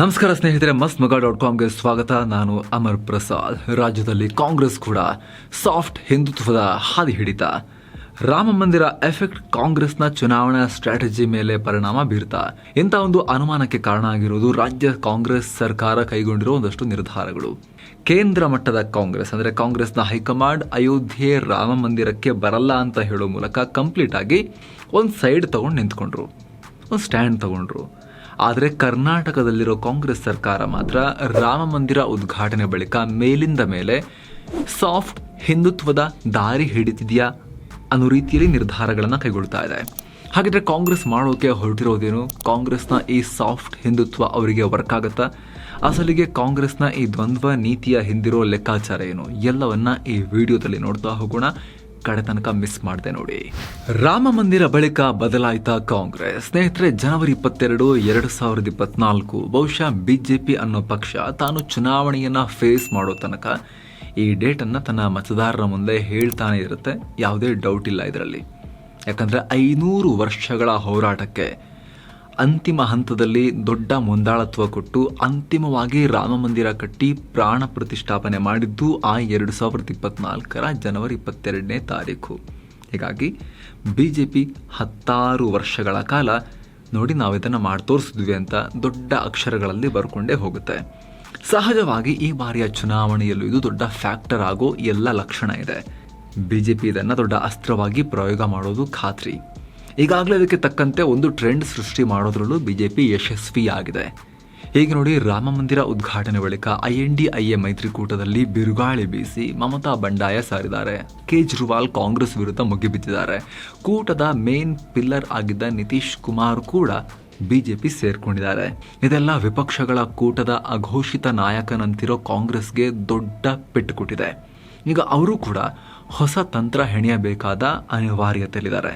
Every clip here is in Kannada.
ನಮಸ್ಕಾರ ಸ್ನೇಹಿತರೆ ಮಸ್ತ್ ಮಗ ಡಾಟ್ ಕಾಮ್ಗೆ ಸ್ವಾಗತ. ನಾನು ಅಮರ್ ಪ್ರಸಾದ್. ರಾಜ್ಯದಲ್ಲಿ ಕಾಂಗ್ರೆಸ್ ಕೂಡ ಸಾಫ್ಟ್ ಹಿಂದುತ್ವದ ಹಾದಿ ಹಿಡಿತ. ರಾಮ ಮಂದಿರ ಎಫೆಕ್ಟ್ ಕಾಂಗ್ರೆಸ್ನ ಚುನಾವಣಾ ಸ್ಟ್ರಾಟಜಿ ಮೇಲೆ ಪರಿಣಾಮ ಬೀರ್ತಾ. ಇಂಥ ಒಂದು ಅನುಮಾನಕ್ಕೆ ಕಾರಣ ಆಗಿರುವುದು ರಾಜ್ಯ ಕಾಂಗ್ರೆಸ್ ಸರ್ಕಾರ ಕೈಗೊಂಡಿರುವ ಒಂದಷ್ಟು ನಿರ್ಧಾರಗಳು. ಕೇಂದ್ರ ಮಟ್ಟದ ಕಾಂಗ್ರೆಸ್, ಅಂದರೆ ಕಾಂಗ್ರೆಸ್ನ ಹೈಕಮಾಂಡ್ ಅಯೋಧ್ಯೆ ರಾಮ ಮಂದಿರಕ್ಕೆ ಬರಲ್ಲ ಅಂತ ಹೇಳೋ ಮೂಲಕ ಕಂಪ್ಲೀಟ್ ಆಗಿ ಒಂದು ಸೈಡ್ ತಗೊಂಡು ನಿಂತ್ಕೊಂಡ್ರು. ಒಂದು ಸ್ಟ್ಯಾಂಡ್ ತಗೊಂಡ್ರು. ಆದರೆ ಕರ್ನಾಟಕದಲ್ಲಿರೋ ಕಾಂಗ್ರೆಸ್ ಸರ್ಕಾರ ಮಾತ್ರ ರಾಮ ಮಂದಿರ ಉದ್ಘಾಟನೆ ಬಳಿಕ ಮೇಲಿಂದ ಮೇಲೆ ಸಾಫ್ಟ್ ಹಿಂದುತ್ವದ ದಾರಿ ಹಿಡಿತಿದೆಯಾ ಅನ್ನೋ ರೀತಿಯಲ್ಲಿ ನಿರ್ಧಾರಗಳನ್ನು ಕೈಗೊಳ್ತಾ ಇದೆ. ಹಾಗಿದ್ರೆ ಕಾಂಗ್ರೆಸ್ ಮಾಡೋಕೆ ಹೊರಟಿರೋದೇನು? ಕಾಂಗ್ರೆಸ್ನ ಈ ಸಾಫ್ಟ್ ಹಿಂದುತ್ವ ಅವರಿಗೆ ವರ್ಕ್ ಆಗುತ್ತಾ? ಅಸಲಿಗೆ ಕಾಂಗ್ರೆಸ್ನ ಈ ದ್ವಂದ್ವ ನೀತಿಯ ಹಿಂದಿರೋ ಲೆಕ್ಕಾಚಾರ ಏನು? ಎಲ್ಲವನ್ನ ಈ ವಿಡಿಯೋದಲ್ಲಿ ನೋಡ್ತಾ ಹೋಗೋಣ. ಕಡೆ ತನಕ ಮಿಸ್ ಮಾಡಿದೆ ನೋಡಿ. ರಾಮ ಮಂದಿರ ಬಳಿಕ ಬದಲಾಯಿತ ಕಾಂಗ್ರೆಸ್. ಸ್ನೇಹಿತರೆ, ಜನವರಿ ಇಪ್ಪತ್ತೆರಡು, ಎರಡು ಸಾವಿರದ ಇಪ್ಪತ್ನಾಲ್ಕು, ಬಹುಶಃ ಬಿಜೆಪಿ ಅನ್ನೋ ಪಕ್ಷ ತಾನು ಚುನಾವಣೆಯನ್ನ ಫೇಸ್ ಮಾಡೋ ತನಕ ಈ ಡೇಟನ್ನು ತನ್ನ ಮತದಾರರ ಮುಂದೆ ಹೇಳ್ತಾನೆ ಇರುತ್ತೆ. ಯಾವುದೇ ಡೌಟ್ ಇಲ್ಲ ಇದರಲ್ಲಿ. ಯಾಕಂದ್ರೆ ಐನೂರು ವರ್ಷಗಳ ಹೋರಾಟಕ್ಕೆ ಅಂತಿಮ ಹಂತದಲ್ಲಿ ದೊಡ್ಡ ಮುಂದಾಳತ್ವ ಕೊಟ್ಟು ಅಂತಿಮವಾಗಿ ರಾಮ ಮಂದಿರ ಕಟ್ಟಿ ಪ್ರಾಣ ಪ್ರತಿಷ್ಠಾಪನೆ ಮಾಡಿದ್ದು ಆ ಎರಡು ಸಾವಿರದ ಇಪ್ಪತ್ನಾಲ್ಕರ ಜನವರಿ ಇಪ್ಪತ್ತೆರಡನೇ ತಾರೀಕು. ಹೀಗಾಗಿ ಬಿ ಜೆ ಪಿ ಹತ್ತಾರು ವರ್ಷಗಳ ಕಾಲ ನೋಡಿ ನಾವು ಇದನ್ನು ಮಾಡಿ ತೋರಿಸಿದ್ವಿ ಅಂತ ದೊಡ್ಡ ಅಕ್ಷರಗಳಲ್ಲಿ ಬರ್ಕೊಂಡೇ ಹೋಗುತ್ತೆ. ಸಹಜವಾಗಿ ಈ ಬಾರಿಯ ಚುನಾವಣೆಯಲ್ಲೂ ಇದು ದೊಡ್ಡ ಫ್ಯಾಕ್ಟರ್ ಆಗೋ ಎಲ್ಲ ಲಕ್ಷಣ ಇದೆ. ಬಿ ಜೆ ಪಿ ಇದನ್ನು ದೊಡ್ಡ ಅಸ್ತ್ರವಾಗಿ ಪ್ರಯೋಗ ಮಾಡೋದು ಖಾತ್ರಿ. ಈಗಾಗಲೇ ಇದಕ್ಕೆ ತಕ್ಕಂತೆ ಒಂದು ಟ್ರೆಂಡ್ ಸೃಷ್ಟಿ ಮಾಡೋದ್ರಲ್ಲೂ ಬಿಜೆಪಿ ಯಶಸ್ವಿಯಾಗಿದೆ. ಹೀಗೆ ನೋಡಿ ರಾಮ ಮಂದಿರ ಉದ್ಘಾಟನೆ ಬಳಿಕ I N D I A ಮೈತ್ರಿಕೂಟದಲ್ಲಿ ಬಿರುಗಾಳಿ ಬೀಸಿ ಮಮತಾ ಬಂಡಾಯ ಸಾರಿದ್ದಾರೆ. ಕೇಜ್ರಿವಾಲ್ ಕಾಂಗ್ರೆಸ್ ವಿರುದ್ಧ ಮುಗಿಬಿದ್ದಿದ್ದಾರೆ ಕೂಟದ ಮೇನ್ ಪಿಲ್ಲರ್ ಆಗಿದ್ದ ನಿತೀಶ್ ಕುಮಾರ್ ಕೂಡ ಬಿಜೆಪಿ ಸೇರ್ಕೊಂಡಿದ್ದಾರೆ. ಇದೆಲ್ಲ ವಿಪಕ್ಷಗಳ ಕೂಟದ ಅಘೋಷಿತ ನಾಯಕನಂತಿರೋ ಕಾಂಗ್ರೆಸ್ಗೆ ದೊಡ್ಡ ಪೆಟ್ಟು ಕೊಟ್ಟಿದೆ. ಈಗ ಅವರು ಕೂಡ ಹೊಸ ತಂತ್ರ ಹೆಣೆಯಬೇಕಾದ ಅನಿವಾರ್ಯತೆಯಲ್ಲಿದ್ದಾರೆ.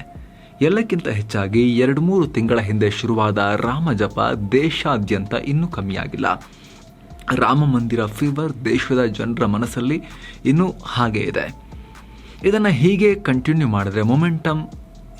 ಎಲ್ಲಕ್ಕಿಂತ ಹೆಚ್ಚಾಗಿ ಎರಡು ಮೂರು ತಿಂಗಳ ಹಿಂದೆ ಶುರುವಾದ ರಾಮ ಜಪ ದೇಶಾದ್ಯಂತ ಇನ್ನೂ ಕಮ್ಮಿಯಾಗಿಲ್ಲ. ರಾಮ ಮಂದಿರ ಫೀವರ್ ದೇಶದ ಜನರ ಮನಸ್ಸಲ್ಲಿ ಇನ್ನೂ ಹಾಗೆ ಇದೆ. ಇದನ್ನು ಹೀಗೆ ಕಂಟಿನ್ಯೂ ಮಾಡಿದ್ರೆ ಮೊಮೆಂಟಮ್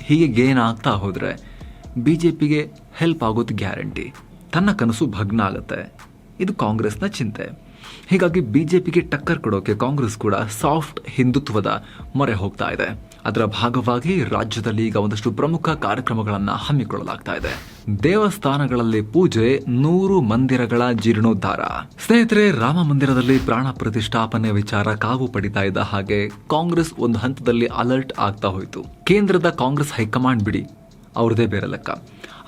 ಹೀಗೆ ಗೇನ್ ಆಗ್ತಾ ಹೋದರೆ ಬಿ ಜೆ ಪಿಗೆ ಹೆಲ್ಪ್ ಆಗೋದು ಗ್ಯಾರಂಟಿ ತನ್ನ ಕನಸು ಭಗ್ನ ಆಗುತ್ತೆ. ಇದು ಕಾಂಗ್ರೆಸ್ನ ಚಿಂತೆ. ಹೀಗಾಗಿ ಬಿ ಜೆ ಪಿಗೆ ಟಕ್ಕರ್ ಕೊಡೋಕೆ ಕಾಂಗ್ರೆಸ್ ಕೂಡ ಸಾಫ್ಟ್ ಹಿಂದುತ್ವದ ಮೊರೆ ಹೋಗ್ತಾ ಇದೆ. ಅದರ ಭಾಗವಾಗಿ ರಾಜ್ಯದಲ್ಲಿ ಈಗ ಒಂದಷ್ಟು ಪ್ರಮುಖ ಕಾರ್ಯಕ್ರಮಗಳನ್ನು ಹಮ್ಮಿಕೊಳ್ಳಲಾಗ್ತಾ ಇದೆ ದೇವಸ್ಥಾನಗಳಲ್ಲಿ ಪೂಜೆ, ನೂರು ಮಂದಿರಗಳ ಜೀರ್ಣೋದ್ಧಾರ. ಸ್ನೇಹಿತರೆ, ರಾಮ ಮಂದಿರದಲ್ಲಿ ಪ್ರಾಣ ಪ್ರತಿಷ್ಠಾಪನೆ ವಿಚಾರ ಕಾವು ಪಡಿತಾ ಇದ್ದ ಹಾಗೆ ಕಾಂಗ್ರೆಸ್ ಒಂದು ಹಂತದಲ್ಲಿ ಅಲರ್ಟ್ ಆಗ್ತಾ ಹೋಯಿತು. ಕೇಂದ್ರದ ಕಾಂಗ್ರೆಸ್ ಹೈಕಮಾಂಡ್ ಬಿಡಿ. ಅವ್ರದೇ ಬೇರೆ ಲೆಕ್ಕ.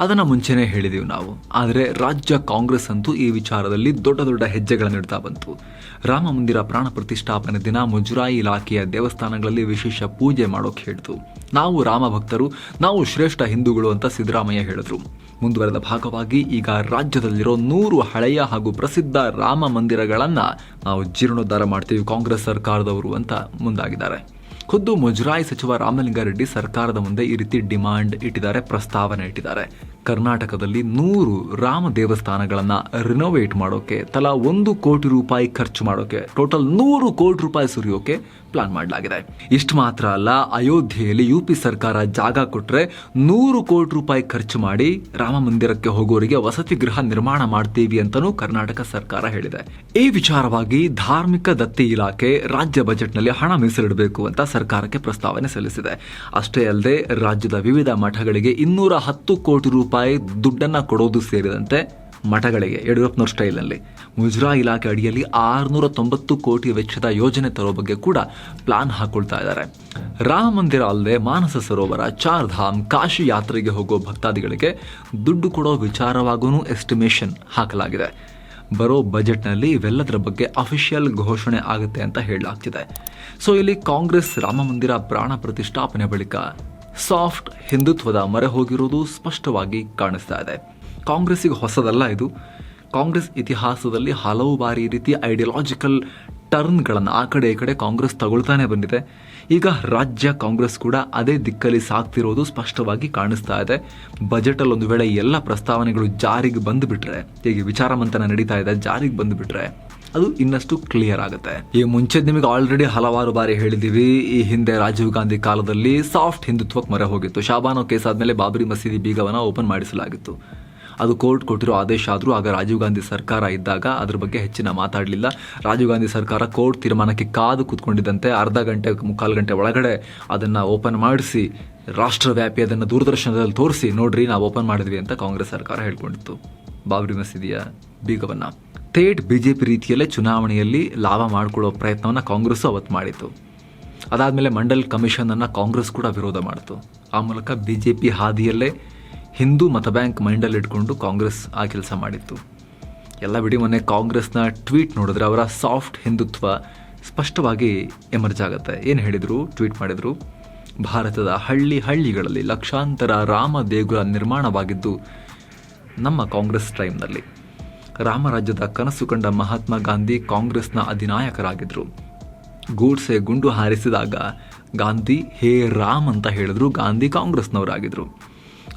ಅದನ್ನು ಮುಂಚೆನೇ ಹೇಳಿದೀವಿ ನಾವು. ಆದರೆ ರಾಜ್ಯ ಕಾಂಗ್ರೆಸ್ ಅಂತೂ ಈ ವಿಚಾರದಲ್ಲಿ ದೊಡ್ಡ ದೊಡ್ಡ ಹೆಜ್ಜೆಗಳನ್ನು ಇಡ್ತಾ ಬಂತು. ರಾಮ ಮಂದಿರ ಪ್ರಾಣ ಪ್ರತಿಷ್ಠಾಪನೆ ದಿನ ಮುಜರಾಯಿ ಇಲಾಖೆಯ ದೇವಸ್ಥಾನಗಳಲ್ಲಿ ವಿಶೇಷ ಪೂಜೆ ಮಾಡೋಕೆ ಹೇಳಿತು. ನಾವು ರಾಮ ಭಕ್ತರು, ನಾವು ಶ್ರೇಷ್ಠ ಹಿಂದೂಗಳು ಅಂತ ಸಿದ್ದರಾಮಯ್ಯ ಹೇಳಿದ್ರು. ಮುಂದುವರೆದ ಭಾಗವಾಗಿ ಈಗ ರಾಜ್ಯದಲ್ಲಿರೋ ನೂರು ಹಳೆಯ ಹಾಗೂ ಪ್ರಸಿದ್ಧ ರಾಮ ಮಂದಿರಗಳನ್ನು ನಾವು ಜೀರ್ಣೋದ್ಧಾರ ಮಾಡ್ತೀವಿ ಕಾಂಗ್ರೆಸ್ ಸರ್ಕಾರದವರು ಅಂತ ಮುಂದಾಗಿದ್ದಾರೆ. ಖುದ್ದು ಮುಜರಾಯಿ ಸಚಿವ ರಾಮಲಿಂಗಾರೆಡ್ಡಿ ಸರ್ಕಾರದ ಮುಂದೆ ಈ ರೀತಿ ಡಿಮಾಂಡ್ ಇಟ್ಟಿದ್ದಾರೆ, ಪ್ರಸ್ತಾವನೆ ಇಟ್ಟಿದ್ದಾರೆ. ಕರ್ನಾಟಕದಲ್ಲಿ ನೂರು ರಾಮ ದೇವಸ್ಥಾನಗಳನ್ನ ರಿನೋವೇಟ್ ಮಾಡೋಕೆ, ತಲಾ ಒಂದು ಕೋಟಿ ರೂಪಾಯಿ ಖರ್ಚು ಮಾಡೋಕೆ ಟೋಟಲ್ ನೂರು ಕೋಟಿ ರೂಪಾಯಿ ಸುರಿಯೋಕೆ ಪ್ಲಾನ್ ಮಾಡಲಾಗಿದೆ. ಇಷ್ಟು ಮಾತ್ರ ಅಲ್ಲ, ಅಯೋಧ್ಯೆಯಲ್ಲಿ ಯು ಪಿ ಸರ್ಕಾರ ಜಾಗ ಕೊಟ್ರೆ ನೂರು ಕೋಟಿ ರೂಪಾಯಿ ಖರ್ಚು ಮಾಡಿ ರಾಮ ಮಂದಿರಕ್ಕೆ ಹೋಗೋರಿಗೆ ವಸತಿ ಗೃಹ ನಿರ್ಮಾಣ ಮಾಡ್ತೀವಿ ಅಂತಲೂ ಕರ್ನಾಟಕ ಸರ್ಕಾರ ಹೇಳಿದೆ. ಈ ವಿಚಾರವಾಗಿ ಧಾರ್ಮಿಕ ದತ್ತಿ ಇಲಾಖೆ ರಾಜ್ಯ ಬಜೆಟ್ನಲ್ಲಿ ಹಣ ಮೀಸಲಿಡಬೇಕು ಅಂತ ಸರ್ಕಾರಕ್ಕೆ ಪ್ರಸ್ತಾವನೆ ಸಲ್ಲಿಸಿದೆ. ಅಷ್ಟೇ ಅಲ್ಲದೆ ರಾಜ್ಯದ ವಿವಿಧ ಮಠಗಳಿಗೆ ಇನ್ನೂರ ಹತ್ತು ಕೋಟಿ ರೂಪಾಯಿ ದುಡ್ಡನ್ನು ಕೊಡೋದು ಸೇರಿದಂತೆ ಮಠಗಳಿಗೆ, ಯಡಿಯೂರಪ್ಪನವ್ರ ಸ್ಟೈಲ್ನಲ್ಲಿ ಮುಜರಾ ಇಲಾಖೆ ಅಡಿಯಲ್ಲಿ ಆರುನೂರ ತೊಂಬತ್ತು ಕೋಟಿ ವೆಚ್ಚದ ಯೋಜನೆ ತರೋ ಬಗ್ಗೆ ಕೂಡ ಪ್ಲಾನ್ ಹಾಕೊಳ್ತಾ ಇದ್ದಾರೆ. ರಾಮ ಮಂದಿರ ಅಲ್ಲದೆ ಮಾನಸ ಸರೋವರ ಚಾರ್ ಧಾಮ್ ಕಾಶಿ ಯಾತ್ರೆಗೆ ಹೋಗೋ ಭಕ್ತಾದಿಗಳಿಗೆ ದುಡ್ಡು ಕೊಡೋ ವಿಚಾರವಾಗೂ ಎಸ್ಟಿಮೇಷನ್ ಹಾಕಲಾಗಿದೆ. ಬರೋ ಬಜೆಟ್ನಲ್ಲಿ ಇವೆಲ್ಲದರ ಬಗ್ಗೆ ಅಫಿಷಿಯಲ್ ಘೋಷಣೆ ಆಗುತ್ತೆ ಅಂತ ಹೇಳಲಾಗ್ತಿದೆ. ಸೊ ಇಲ್ಲಿ ಕಾಂಗ್ರೆಸ್ ರಾಮ ಮಂದಿರ ಪ್ರಾಣ ಪ್ರತಿಷ್ಠಾಪನೆ ಬಳಿಕ ಸಾಫ್ಟ್ ಹಿಂದುತ್ವದ ಮರೆ ಹೋಗಿರುವುದು ಸ್ಪಷ್ಟವಾಗಿ ಕಾಣಿಸ್ತಾ ಇದೆ. ಕಾಂಗ್ರೆಸ್ಸಿಗೆ ಹೊಸದಲ್ಲ ಇದು. ಕಾಂಗ್ರೆಸ್ ಇತಿಹಾಸದಲ್ಲಿ ಹಲವು ಬಾರಿ ರೀತಿ ಐಡಿಯಾಲಜಿಕಲ್ ಟರ್ನ್ಗಳನ್ನು ಆ ಕಡೆ ಈ ಕಡೆ ಕಾಂಗ್ರೆಸ್ ತಗೊಳ್ತಾನೆ ಬಂದಿದೆ. ಈಗ ರಾಜ್ಯ ಕಾಂಗ್ರೆಸ್ ಕೂಡ ಅದೇ ದಿಕ್ಕಲ್ಲಿ ಸಾಗ್ತಿರೋದು ಸ್ಪಷ್ಟವಾಗಿ ಕಾಣಿಸ್ತಾ ಇದೆ. ಬಜೆಟಲ್ಲಿ ಒಂದು ವೇಳೆ ಎಲ್ಲ ಪ್ರಸ್ತಾವನೆಗಳು ಜಾರಿಗೆ ಬಂದುಬಿಟ್ರೆ, ಹೀಗೆ ವಿಚಾರ ಮಂಥನ ನಡೀತಾ ಇದೆ, ಜಾರಿಗೆ ಬಂದುಬಿಟ್ರೆ ಅದು ಇನ್ನಷ್ಟು ಕ್ಲಿಯರ್ ಆಗುತ್ತೆ. ಈ ಮುಂಚೆ ನಿಮಗೆ ಆಲ್ರೆಡಿ ಹಲವಾರು ಬಾರಿ ಹೇಳಿದೀವಿ ಈ ಹಿಂದೆ ರಾಜೀವ್ ಗಾಂಧಿ ಕಾಲದಲ್ಲಿ ಸಾಫ್ಟ್ ಹಿಂದುತ್ವಕ್ಕೆ ಮೊರೆ ಹೋಗಿತ್ತು. ಶಾಬಾನೋ ಕೇಸ್ ಆದಮೇಲೆ ಬಾಬರಿ ಮಸೀದಿ ಬೀಗವನ್ನ ಓಪನ್ ಮಾಡಿಸಲಾಗಿತ್ತು. ಅದು ಕೋರ್ಟ್ ಕೊಟ್ಟಿರೋ ಆದೇಶ ಆದರೂ ಆಗ ರಾಜೀವ್ ಗಾಂಧಿ ಸರ್ಕಾರ ಇದ್ದಾಗ ಅದ್ರ ಬಗ್ಗೆ ಹೆಚ್ಚಿನ ಮಾತಾಡಲಿಲ್ಲ. ರಾಜೀವ್ ಗಾಂಧಿ ಸರ್ಕಾರ ಕೋರ್ಟ್ ತೀರ್ಮಾನಕ್ಕೆ ಕಾದು ಕೂತ್ಕೊಂಡಿದ್ದಂತೆ ಅರ್ಧ ಗಂಟೆ ಮುಕ್ಕಾಲು ಗಂಟೆ ಒಳಗಡೆ ಅದನ್ನು ಓಪನ್ ಮಾಡಿಸಿ, ರಾಷ್ಟ್ರವ್ಯಾಪಿ ಅದನ್ನು ದೂರದರ್ಶನದಲ್ಲಿ ತೋರಿಸಿ, ನೋಡ್ರಿ ನಾವು ಓಪನ್ ಮಾಡಿದ್ವಿ ಅಂತ ಕಾಂಗ್ರೆಸ್ ಸರ್ಕಾರ ಹೇಳ್ಕೊಂಡಿತ್ತು. ಬಾಬ್ರಿ ಮಸೀದಿಯ ಬೀಗವನ್ನು. ಥೇಟ್ ಬಿಜೆಪಿ ರೀತಿಯಲ್ಲೇ ಚುನಾವಣೆಯಲ್ಲಿ ಲಾಭ ಮಾಡಿಕೊಳ್ಳೋ ಪ್ರಯತ್ನವನ್ನು ಕಾಂಗ್ರೆಸ್ ಅವತ್ತು ಮಾಡಿತ್ತು. ಅದಾದಮೇಲೆ ಮಂಡಲ್ ಕಮಿಷನನ್ನು ಕಾಂಗ್ರೆಸ್ ಕೂಡ ವಿರೋಧ ಮಾಡಿತು. ಆ ಮೂಲಕ ಬಿ ಜೆ ಪಿ ಹಾದಿಯಲ್ಲೇ ಹಿಂದೂ ಮತ ಬ್ಯಾಂಕ್ ಮೈಂಡಲ್ಲಿ ಇಟ್ಕೊಂಡು ಕಾಂಗ್ರೆಸ್ ಆ ಕೆಲಸ ಮಾಡಿತ್ತು. ಎಲ್ಲ ಬಿಡಿ ಮೊನ್ನೆ ಕಾಂಗ್ರೆಸ್ನ ಟ್ವೀಟ್ ನೋಡಿದ್ರೆ ಅವರ ಸಾಫ್ಟ್ ಹಿಂದುತ್ವ ಸ್ಪಷ್ಟವಾಗಿ ಎಮರ್ಜ್ ಆಗುತ್ತೆ. ಏನು ಹೇಳಿದರು? ಟ್ವೀಟ್ ಮಾಡಿದರು, ಭಾರತದ ಹಳ್ಳಿ ಹಳ್ಳಿಗಳಲ್ಲಿ ಲಕ್ಷಾಂತರ ರಾಮ ದೇಗುಲ ನಿರ್ಮಾಣವಾಗಿದ್ದು ನಮ್ಮ ಕಾಂಗ್ರೆಸ್ ಟೈಮ್ನಲ್ಲಿ. ರಾಮರಾಜ್ಯದ ಕನಸು ಕಂಡ ಮಹಾತ್ಮ ಗಾಂಧಿ ಕಾಂಗ್ರೆಸ್ನ ಅಧಿನಾಯಕರಾಗಿದ್ದರು ಗೂಡ್ಸೆ ಗುಂಡು ಹಾರಿಸಿದಾಗ ಗಾಂಧಿ ಹೇ ರಾಮ್ ಅಂತ ಹೇಳಿದ್ರು ಗಾಂಧಿ ಕಾಂಗ್ರೆಸ್ನವರಾಗಿದ್ದರು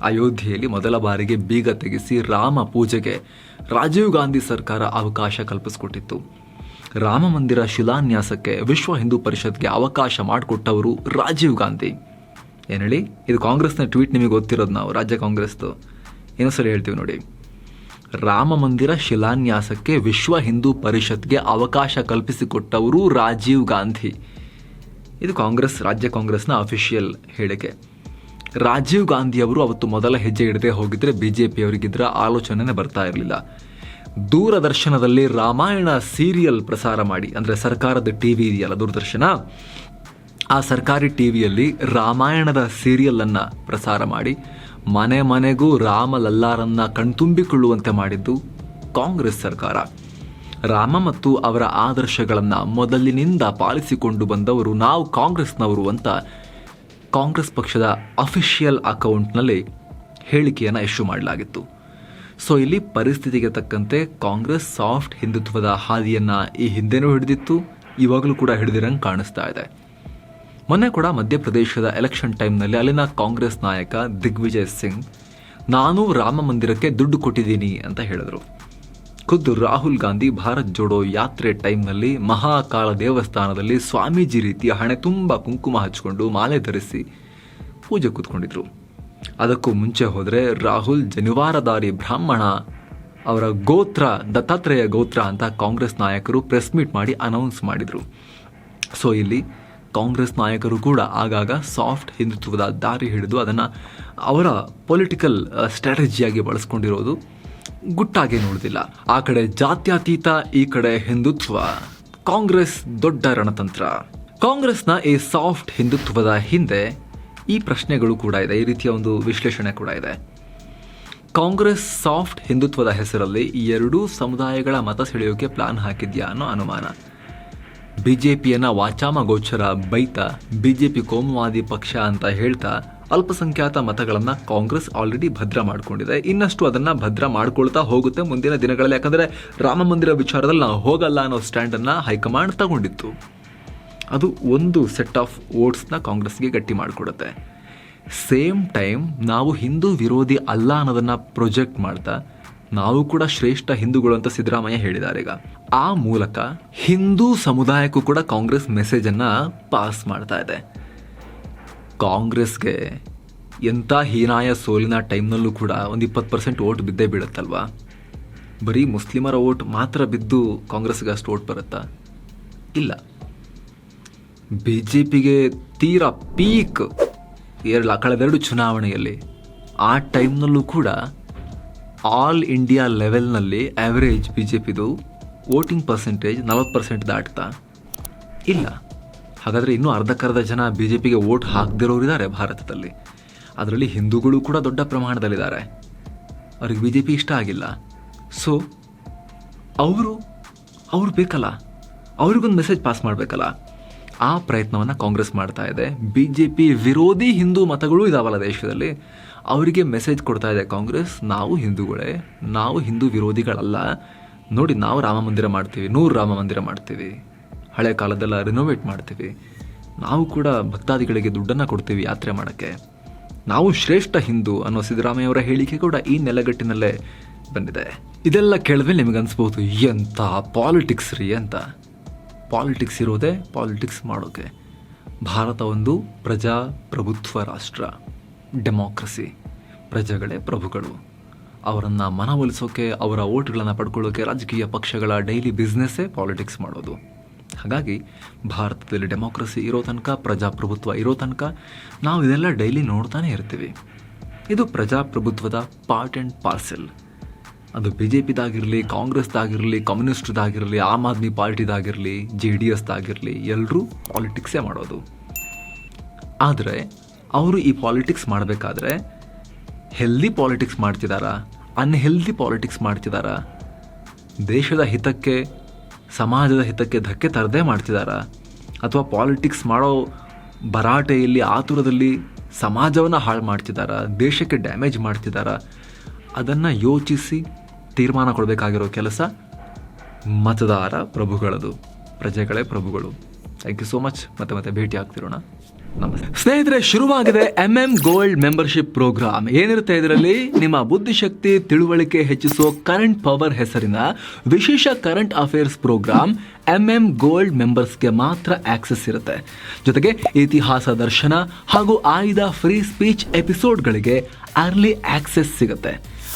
ಅಯೋಧ್ಯೆಯಲ್ಲಿ ಮೊದಲ ಬಾರಿಗೆ ಬೀಗ ತೆಗೆಸಿ ರಾಮ ಪೂಜೆಗೆ ರಾಜೀವ್ ಗಾಂಧಿ ಸರ್ಕಾರ ಅವಕಾಶ ಕಲ್ಪಿಸಿಕೊಟ್ಟಿತ್ತು. ರಾಮ ಮಂದಿರ ಶಿಲಾನ್ಯಾಸಕ್ಕೆ ವಿಶ್ವ ಹಿಂದೂ ಪರಿಷತ್ಗೆ ಅವಕಾಶ ಮಾಡಿಕೊಟ್ಟವರು ರಾಜೀವ್ ಗಾಂಧಿ. ಏನು ಹೇಳಿ? ಇದು ಕಾಂಗ್ರೆಸ್ನ ಟ್ವೀಟ್ ನಿಮಗೆ ಗೊತ್ತಿರೋದು ನಾವು, ರಾಜ್ಯ ಕಾಂಗ್ರೆಸ್ದು. ಇನ್ನೊಂದ್ಸರಿ ಹೇಳ್ತೀವಿ ನೋಡಿ. ರಾಮ ಮಂದಿರ ಶಿಲಾನ್ಯಾಸಕ್ಕೆ ವಿಶ್ವ ಹಿಂದೂ ಪರಿಷತ್ಗೆ ಅವಕಾಶ ಕಲ್ಪಿಸಿಕೊಟ್ಟವರು ರಾಜೀವ್ ಗಾಂಧಿ. ಇದು ಕಾಂಗ್ರೆಸ್, ರಾಜ್ಯ ಕಾಂಗ್ರೆಸ್ನ ಅಫಿಷಿಯಲ್ ಹೇಳಿಕೆ. ರಾಜೀವ್ ಗಾಂಧಿ ಅವರು ಅವತ್ತು ಮೊದಲ ಹೆಜ್ಜೆ ಇಡದೆ ಹೋಗಿದ್ರೆ ಬಿ ಜೆ ಪಿಯವರಿಗಿದ್ರ ಆಲೋಚನೆ ಬರ್ತಾ ಇರಲಿಲ್ಲ. ದೂರದರ್ಶನದಲ್ಲಿ ರಾಮಾಯಣ ಸೀರಿಯಲ್ ಪ್ರಸಾರ ಮಾಡಿ, ಅಂದರೆ ಸರ್ಕಾರದ ಟಿ ವಿ ಇದೆಯಲ್ಲ ದೂರದರ್ಶನ? ಆ ಸರ್ಕಾರಿ ಟಿವಿಯಲ್ಲಿ ರಾಮಾಯಣದ ಸೀರಿಯಲನ್ನು ಪ್ರಸಾರ ಮಾಡಿ, ಮನೆ ಮನೆಗೂ ರಾಮ ಲಲ್ಲಾರನ್ನ ಕಣ್ತುಂಬಿಕೊಳ್ಳುವಂತೆ ಮಾಡಿದ್ದು ಕಾಂಗ್ರೆಸ್ ಸರ್ಕಾರ. ರಾಮ ಮತ್ತು ಅವರ ಆದರ್ಶಗಳನ್ನು ಮೊದಲಿನಿಂದ ಪಾಲಿಸಿಕೊಂಡು ಬಂದವರು ನಾವು ಕಾಂಗ್ರೆಸ್ನವರು ಅಂತ ಕಾಂಗ್ರೆಸ್ ಪಕ್ಷದ ಅಫಿಷಿಯಲ್ ಅಕೌಂಟ್ನಲ್ಲಿ ಹೇಳಿಕೆಯನ್ನು ಇಶ್ಯೂ ಮಾಡಲಾಗಿತ್ತು. ಸೊ, ಇಲ್ಲಿ ಪರಿಸ್ಥಿತಿಗೆ ತಕ್ಕಂತೆ ಕಾಂಗ್ರೆಸ್ ಸಾಫ್ಟ್ ಹಿಂದುತ್ವದ ಹಾದಿಯನ್ನು ಈ ಹಿಂದೆನೂ ಹಿಡಿದಿತ್ತು, ಇವಾಗಲೂ ಕೂಡ ಹಿಡಿದಿರಂಗೆ ಕಾಣಿಸ್ತಾ ಇದೆ. ಮೊನ್ನೆ ಕೂಡ ಮಧ್ಯಪ್ರದೇಶದ ಎಲೆಕ್ಷನ್ ಟೈಮ್ನಲ್ಲಿ ಅಲ್ಲಿನ ಕಾಂಗ್ರೆಸ್ ನಾಯಕ ದಿಗ್ವಿಜಯ್ ಸಿಂಗ್, ನಾನು ರಾಮ ಮಂದಿರಕ್ಕೆ ದುಡ್ಡು ಕೊಟ್ಟಿದ್ದೀನಿ ಅಂತ ಹೇಳಿದರು. ಖುದ್ದು ರಾಹುಲ್ ಗಾಂಧಿ ಭಾರತ್ ಜೋಡೋ ಯಾತ್ರೆ ಟೈಮ್ನಲ್ಲಿ ಮಹಾಕಾಳ ದೇವಸ್ಥಾನದಲ್ಲಿ ಸ್ವಾಮೀಜಿ ರೀತಿಯ ಹಣೆ ತುಂಬ ಕುಂಕುಮ ಹಚ್ಕೊಂಡು ಮಾಲೆ ಧರಿಸಿ ಪೂಜೆ ಕೂತ್ಕೊಂಡಿದ್ರು. ಅದಕ್ಕೂ ಮುಂಚೆ ಹೋದರೆ ರಾಹುಲ್ ಜನಿವಾರದಾರಿ ಬ್ರಾಹ್ಮಣ, ಅವರ ಗೋತ್ರ ದತ್ತಾತ್ರೇಯ ಗೋತ್ರ ಅಂತ ಕಾಂಗ್ರೆಸ್ ನಾಯಕರು ಪ್ರೆಸ್ ಮೀಟ್ ಮಾಡಿ ಅನೌನ್ಸ್ ಮಾಡಿದರು. ಸೊ ಇಲ್ಲಿ ಕಾಂಗ್ರೆಸ್ ನಾಯಕರು ಕೂಡ ಆಗಾಗ ಸಾಫ್ಟ್ ಹಿಂದುತ್ವದ ದಾರಿ ಹಿಡಿದು ಅದನ್ನು ಅವರ ಪೊಲಿಟಿಕಲ್ ಸ್ಟ್ರಾಟಜಿಯಾಗಿ ಬಳಸ್ಕೊಂಡಿರೋದು. ಗುಟ್ಟಾಗಿ ನೋಡುದಿಲ್ಲ ಆ ಕಡೆ ಜಾತ್ಯತೀತ, ಈ ಕಡೆ ಹಿಂದುತ್ವ. ಕಾಂಗ್ರೆಸ್ ದೊಡ್ಡ ರಣತಂತ್ರ. ಕಾಂಗ್ರೆಸ್ನ ಈ ಸಾಫ್ಟ್ ಹಿಂದುತ್ವದ ಹಿಂದೆ ಈ ಪ್ರಶ್ನೆಗಳು ಕೂಡ ಇದೆ, ಈ ರೀತಿಯ ಒಂದು ವಿಶ್ಲೇಷಣೆ ಕೂಡ ಇದೆ. ಕಾಂಗ್ರೆಸ್ ಸಾಫ್ಟ್ ಹಿಂದುತ್ವದ ಹೆಸರಲ್ಲಿ ಈ ಎರಡೂ ಸಮುದಾಯಗಳ ಮತ ಸೆಳೆಯೋಕೆ ಪ್ಲಾನ್ ಹಾಕಿದ್ಯಾ ಅನ್ನೋ ಅನುಮಾನ. ಬಿಜೆಪಿಯನ್ನ ವಾಚಾಮಗೋಚರ ಬೈತಾ, ಬಿಜೆಪಿ ಕೋಮುವಾದಿ ಪಕ್ಷ ಅಂತ ಹೇಳ್ತಾ ಅಲ್ಪಸಂಖ್ಯಾತ ಮತಗಳನ್ನ ಕಾಂಗ್ರೆಸ್ ಆಲ್ರೆಡಿ ಭದ್ರ ಮಾಡಿಕೊಂಡಿದೆ. ಇನ್ನಷ್ಟು ಅದನ್ನ ಭದ್ರ ಮಾಡಿಕೊಳ್ತಾ ಹೋಗುತ್ತೆ ಮುಂದಿನ ದಿನಗಳಲ್ಲಿ. ಯಾಕಂದ್ರೆ ರಾಮ ಮಂದಿರ ವಿಚಾರದಲ್ಲಿ ನಾವು ಹೋಗಲ್ಲ ಅನ್ನೋ ಸ್ಟ್ಯಾಂಡ್ ಅನ್ನ ಹೈಕಮಾಂಡ್ ತಗೊಂಡಿತ್ತು. ಅದು ಒಂದು ಸೆಟ್ ಆಫ್ ವೋಟ್ಸ್ನ ಕಾಂಗ್ರೆಸ್ಗೆ ಗಟ್ಟಿ ಮಾಡಿಕೊಡುತ್ತೆ. ಸೇಮ್ ಟೈಮ್ ನಾವು ಹಿಂದೂ ವಿರೋಧಿ ಅಲ್ಲ ಅನ್ನೋದನ್ನ ಪ್ರೊಜೆಕ್ಟ್ ಮಾಡ್ತಾ, ನಾವು ಕೂಡ ಶ್ರೇಷ್ಠ ಹಿಂದೂಗಳು ಅಂತ ಸಿದ್ದರಾಮಯ್ಯ ಹೇಳಿದ್ದಾರೆ ಈಗ. ಆ ಮೂಲಕ ಹಿಂದೂ ಸಮುದಾಯಕ್ಕೂ ಕೂಡ ಕಾಂಗ್ರೆಸ್ ಮೆಸೇಜನ್ನು ಪಾಸ್ ಮಾಡ್ತಾ ಇದೆ. ಕಾಂಗ್ರೆಸ್ಗೆ ಎಂಥ ಹೀನಾಯ ಸೋಲಿನ ಟೈಮ್ನಲ್ಲೂ ಕೂಡ ಒಂದು ಇಪ್ಪತ್ತು ಪರ್ಸೆಂಟ್ ಓಟ್ ಬಿದ್ದೇ ಬೀಳುತ್ತಲ್ವಾ? ಬರೀ ಮುಸ್ಲಿಮರ ಓಟ್ ಮಾತ್ರ ಬಿದ್ದು ಕಾಂಗ್ರೆಸ್ಗೆ ಅಷ್ಟು ಓಟ್ ಬರುತ್ತಾ? ಇಲ್ಲ. ಬಿ ಜೆ ಪಿಗೆ ತೀರಾ ಪೀಕ್ ಎರಡು ಕಳೆದೆರಡು ಚುನಾವಣೆಯಲ್ಲಿ. ಆ ಟೈಮ್ನಲ್ಲೂ ಕೂಡ ಆಲ್ ಇಂಡಿಯಾ ಲೆವೆಲ್ನಲ್ಲಿ ಆ್ಯಾವ್ರೇಜ್ ಬಿ ಜೆ ಪಿದು ವೋಟಿಂಗ್ ಪರ್ಸೆಂಟೇಜ್ ನಲವತ್ತು ಪರ್ಸೆಂಟ್ ದಾಟ್ತಾ? ಇಲ್ಲ. ಹಾಗಾದರೆ ಇನ್ನೂ ಅರ್ಧಕ್ಕರ್ಧ ಜನ ಬಿ ಜೆ ಪಿಗೆ ವೋಟ್ ಹಾಕದಿರೋರು ಇದ್ದಾರೆ ಭಾರತದಲ್ಲಿ. ಅದರಲ್ಲಿ ಹಿಂದೂಗಳು ಕೂಡ ದೊಡ್ಡ ಪ್ರಮಾಣದಲ್ಲಿದ್ದಾರೆ. ಅವ್ರಿಗೆ ಬಿ ಜೆ ಪಿ ಇಷ್ಟ ಆಗಿಲ್ಲ. ಸೊ ಅವರು, ಅವ್ರು ಬೇಕಲ್ಲ. ಅವ್ರಿಗೊಂದು ಮೆಸೇಜ್ ಪಾಸ್ ಮಾಡಬೇಕಲ್ಲ. ಆ ಪ್ರಯತ್ನವನ್ನು ಕಾಂಗ್ರೆಸ್ ಮಾಡ್ತಾ ಇದೆ. ಬಿ ಜೆ ಪಿ ವಿರೋಧಿ ಹಿಂದೂ ಮತಗಳು ಇದಾವಲ್ಲ ದೇಶದಲ್ಲಿ. ಅವರಿಗೆ ಮೆಸೇಜ್ ಕೊಡ್ತಾ ಇದೆ ಕಾಂಗ್ರೆಸ್, ನಾವು ಹಿಂದೂಗಳೇ, ನಾವು ಹಿಂದೂ ವಿರೋಧಿಗಳಲ್ಲ. ನೋಡಿ, ನಾವು ರಾಮ ಮಂದಿರ ಮಾಡ್ತೀವಿ, ನೂರು ರಾಮ ಮಂದಿರ ಮಾಡ್ತೀವಿ. ಹಳೆ ಕಾಲದೆಲ್ಲ ರಿನೋವೇಟ್ ಮಾಡ್ತೀವಿ. ನಾವು ಕೂಡ ಭಕ್ತಾದಿಗಳಿಗೆ ದುಡ್ಡನ್ನು ಕೊಡ್ತೀವಿ ಯಾತ್ರೆ ಮಾಡೋಕ್ಕೆ. ನಾವು ಶ್ರೇಷ್ಠ ಹಿಂದೂ ಅನ್ನೋ ಸಿದ್ದರಾಮಯ್ಯವರ ಹೇಳಿಕೆ ಕೂಡ ಈ ನೆಲೆಗಟ್ಟಿನಲ್ಲೇ ಬಂದಿದೆ. ಇದೆಲ್ಲ ಕೇಳಿದ್ರೆ ನಿಮಗೆ ಅನಿಸ್ಬೋದು ಎಂಥ ಪಾಲಿಟಿಕ್ಸ್ ರೀ ಅಂತ. ಪಾಲಿಟಿಕ್ಸ್ ಇರೋದೇ ಪಾಲಿಟಿಕ್ಸ್ ಮಾಡೋಕೆ. ಭಾರತ ಒಂದು ಪ್ರಜಾಪ್ರಭುತ್ವ ರಾಷ್ಟ್ರ ಡೆಮಾಕ್ರಸಿ ಪ್ರಜೆಗಳೇ ಪ್ರಭುಗಳು. ಅವರನ್ನು ಮನವೊಲಿಸೋಕೆ, ಅವರ ಓಟ್ಗಳನ್ನು ಪಡ್ಕೊಳ್ಳೋಕೆ ರಾಜಕೀಯ ಪಕ್ಷಗಳ ಡೈಲಿ ಬಿಸ್ನೆಸ್ಸೇ ಪಾಲಿಟಿಕ್ಸ್ ಮಾಡೋದು. ಹಾಗಾಗಿ ಭಾರತದಲ್ಲಿ ಡೆಮೋಕ್ರಸಿ ಇರೋ ತನಕ, ಪ್ರಜಾಪ್ರಭುತ್ವ ಇರೋ ತನಕ ನಾವು ಇದೆಲ್ಲ ಡೈಲಿ ನೋಡ್ತಾನೆ ಇರ್ತೀವಿ. ಇದು ಪ್ರಜಾಪ್ರಭುತ್ವದ ಪಾರ್ಟ್ ಆ್ಯಂಡ್ ಪಾರ್ಸೆಲ್ ಅದು ಬಿ ಜೆ ಪಿದಾಗಿರಲಿ ಕಾಂಗ್ರೆಸ್ದಾಗಿರಲಿ, ಕಮ್ಯುನಿಸ್ಟ್ದಾಗಿರಲಿ, ಆಮ್ ಆದ್ಮಿ ಪಾರ್ಟಿದಾಗಿರಲಿ, ಜೆ ಡಿ ಎಸ್ದಾಗಿರಲಿ ಎಲ್ಲರೂ ಪಾಲಿಟಿಕ್ಸೇ ಮಾಡೋದು. ಆದರೆ ಅವರು ಈ ಪಾಲಿಟಿಕ್ಸ್ ಮಾಡಬೇಕಾದ್ರೆ ಹೆಲ್ದಿ ಪಾಲಿಟಿಕ್ಸ್ ಮಾಡ್ತಿದ್ದಾರಾ ಅನ್ಹೆಲ್ದಿ ಪಾಲಿಟಿಕ್ಸ್ ಮಾಡ್ತಿದ್ದಾರಾ ದೇಶದ ಹಿತಕ್ಕೆ ಸಮಾಜದ ಹಿತಕ್ಕೆ ಧಕ್ಕೆ ತರದೇ ಮಾಡ್ತಿದ್ದಾರೆ ಅಥವಾ ಪಾಲಿಟಿಕ್ಸ್ ಮಾಡೋ ಭರಾಟೆಯಲ್ಲಿ ಆತುರದಲ್ಲಿ ಸಮಾಜವನ್ನು ಹಾಳು ಮಾಡ್ತಿದ್ದಾರೆ ದೇಶಕ್ಕೆ ಡ್ಯಾಮೇಜ್ ಮಾಡ್ತಿದ್ದಾರೆ ಅದನ್ನು ಯೋಚಿಸಿ ತೀರ್ಮಾನ ಕೊಡಬೇಕಾಗಿರೋ ಕೆಲಸ ಮತದಾರ ಪ್ರಭುಗಳದು. ಪ್ರಜೆಗಳೇ ಪ್ರಭುಗಳು. ಥ್ಯಾಂಕ್ ಯು ಸೋ ಮಚ್ ಮತ್ತೆ ಮತ್ತೆ ಭೇಟಿ ಆಗ್ತಿರೋಣ. ನಮಸ್ತೆ. ಸ್ನೇಹಿತರೆ, ಶುರುವಾಗಿದೆ M M gold membership program ಏನಿರುತ್ತೆ ಇದರಲ್ಲಿ? ನಿಮ್ಮ ಬುದ್ಧಿಶಕ್ತಿ, ತಿಳುವಳಿಕೆ ಹೆಚ್ಚಿಸೋ ಕರೆಂಟ್ ಪವರ್ ಹೆಸರಿನ ವಿಶೇಷ current affairs program M M gold ಮೆಂಬರ್ಸ್ಗೆ ಮಾತ್ರ ಆಕ್ಸೆಸ್ ಇರುತ್ತೆ. ಜೊತೆಗೆ ಇತಿಹಾಸ ದರ್ಶನ ಹಾಗೂ ಆಯ್ದ ಫ್ರೀ ಸ್ಪೀಚ್ ಎಪಿಸೋಡ್ಗಳಿಗೆ ಅರ್ಲಿ ಆಕ್ಸೆಸ್ ಸಿಗುತ್ತೆ.